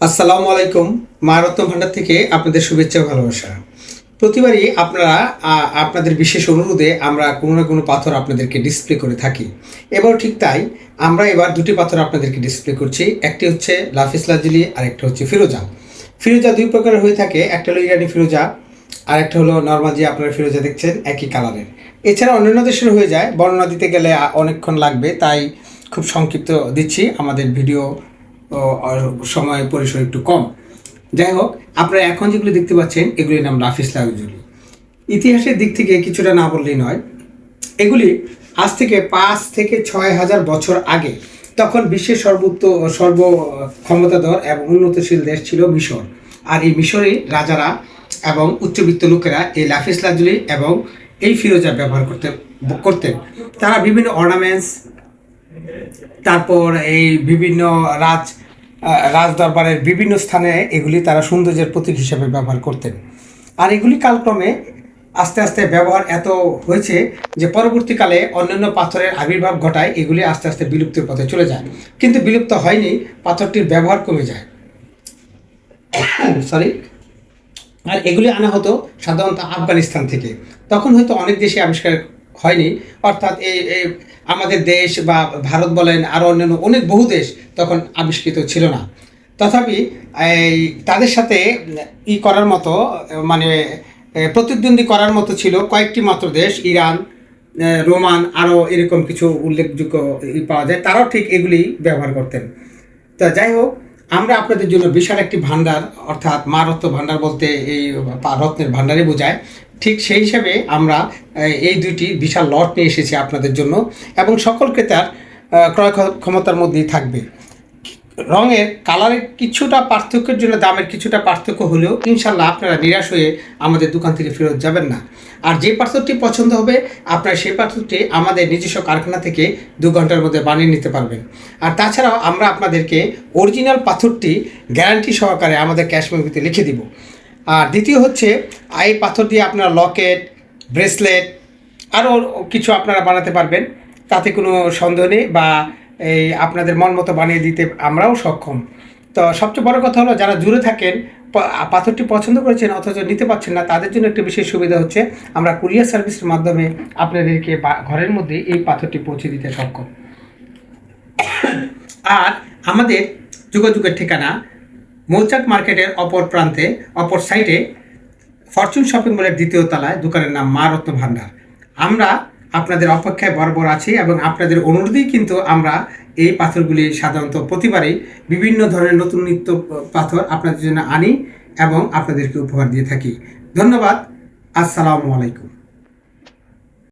আসসালামু আলাইকুম। মারত্ন ভান্ডার থেকে আপনাদের শুভেচ্ছা ভালোবাসা। প্রতিবারই আপনারা আপনাদের বিশেষ অনুরোধে আমরা কোনো না কোনো পাথর আপনাদেরকে ডিসপ্লে করে থাকি। এবার ঠিক তাই, আমরা এবার দুটি পাথর আপনাদেরকে ডিসপ্লে করছি। একটি হচ্ছে লাফিস লাজুলি আর একটা হচ্ছে ফিরোজা। ফিরোজা দুই প্রকারের হয়ে থাকে। একটা হলো ইরানি ফিরোজা আর একটা হলো নর্মাল যে আপনারা ফিরোজা দেখছেন, একই কালারের। এছাড়া অন্যান্য দেশের হয়ে যায়। বর্ণনা দিতে গেলে অনেকক্ষণ লাগবে, তাই খুব সংক্ষিপ্ত দিচ্ছি আমাদের ভিডিও সময় পরিসর একটু কম। যাই হোক, আপনারা এখন যেগুলো দেখতে পাচ্ছেন, এগুলির নাম রাফিস লাউজুলি। ইতিহাসের দিক থেকে কিছুটা না বললেই নয়, এগুলি আজ থেকে পাঁচ থেকে ছয় হাজার বছর আগে তখন বিশ্বের সর্বোত্ত সর্ব ক্ষমতাধর এবং উন্নতশীল দেশ ছিল মিশর। আর এই মিশরে রাজারা এবং উচ্চবিত্ত লোকেরা এই লাফিস লাজুলি এবং এই ফিরোজা ব্যবহার করতে, করতেন। তারা বিভিন্ন অর্নামেন্টস তারপর এই বিভিন্ন রাজ রাজ দরবারের বিভিন্ন স্থানে এগুলি তারা সৌন্দর্যের প্রতীক হিসেবে ব্যবহার করতেন। আর এগুলি কালক্রমে আস্তে আস্তে ব্যবহার এত হয়েছে যে পরবর্তীকালে অন্যান্য পাথরের আবির্ভাব ঘটায় এগুলি আস্তে আস্তে বিলুপ্তির পথে চলে যায়। কিন্তু বিলুপ্ত হয়নি, পাথরটির ব্যবহার কমে যায়। সরি আর এগুলি আনা হতো সাধারণত আফগানিস্তান থেকে। তখন হয়তো অনেক দেশে আবিষ্কার হয়নি। অর্থাৎ এই আমাদের দেশ বা ভারত বলেন আরও অন্যান্য অনেক বহু দেশ তখন আবিষ্কৃত ছিল না। তথাপি এই তাদের সাথে ই করার মতো মানে প্রতিদ্বন্দ্বী করার মতো ছিল কয়েকটি মাত্র দেশ, ইরান রোমান আরও এরকম কিছু উল্লেখযোগ্য পাওয়া যায়, তারাও ঠিক এগুলি ব্যবহার করতেন। তা যাই হোক আমরা আপনাদের জন্য বিশাল একটি ভাণ্ডার অর্থাৎ মা রত্ন ভান্ডার বলতে এই রত্নের ভান্ডারে বোঝায়। ঠিক সেই হিসাবে আমরা এই, এই দুইটি বিশাল লট নিয়ে এসেছি আপনাদের জন্য এবং সকল ক্রেতার ক্রয় ক্ষমতার মধ্যেই থাকবে। রঙের, কালারের কিছুটা পার্থক্যের জন্য, দামের কিছুটা পার্থক্য হলেও ইনশাল্লাহ আপনারা নিরাশ হয়ে আমাদের দোকান থেকে ফেরত যাবেন না। আর যে পাথরটি পছন্দ হবে, আপনারা সেই পাথরটি আমাদের নিজস্ব কারখানা থেকে দু ঘণ্টার মধ্যে বানিয়ে নিতে পারবেন। আর তাছাড়াও আমরা আপনাদেরকে অরিজিনাল পাথরটি গ্যারান্টি সহকারে আমাদের ক্যাশ মেমোরিতে লিখে দিব। আর দ্বিতীয় হচ্ছে, এই পাথর দিয়ে আপনারা লকেট, ব্রেসলেট, আরও কিছু আপনারা বানাতে পারবেন। তাতে কোনো সন্দেহ নেই বা এই আপনাদের মন মতো বানিয়ে দিতে আমরাও সক্ষম। তো সবচেয়ে বড় কথা হলো, যারা দূরে থাকেন পাথরটি পছন্দ করেছেন অথচ নিতে পারছেন না, তাদের জন্য একটা বিশেষ সুবিধা হচ্ছে, আমরা কুরিয়ার সার্ভিসের মাধ্যমে আপনাদেরকে ঘরের মধ্যে এই পাথরটি পৌঁছে দিতে সক্ষম। আর আমাদের যোগাযোগের ঠিকানা মৌচাক মার্কেটের অপর প্রান্তে, অপর সাইডে ফরচুন শপিং মলের দ্বিতীয় তলায়, দোকানের নাম মা রত্ন ভান্ডার আমরা আপনাদের অপেক্ষায় বরাবর আছি এবং আপনাদের অনুরোধেই কিন্তু আমরা এই পাথরগুলি সাধারণত প্রতিবারেই বিভিন্ন ধরনের নতুন নিত্য পাথর আপনাদের জন্য আনি এবং আপনাদেরকে উপহার দিয়ে থাকি। ধন্যবাদ। আসসালামু আলাইকুম।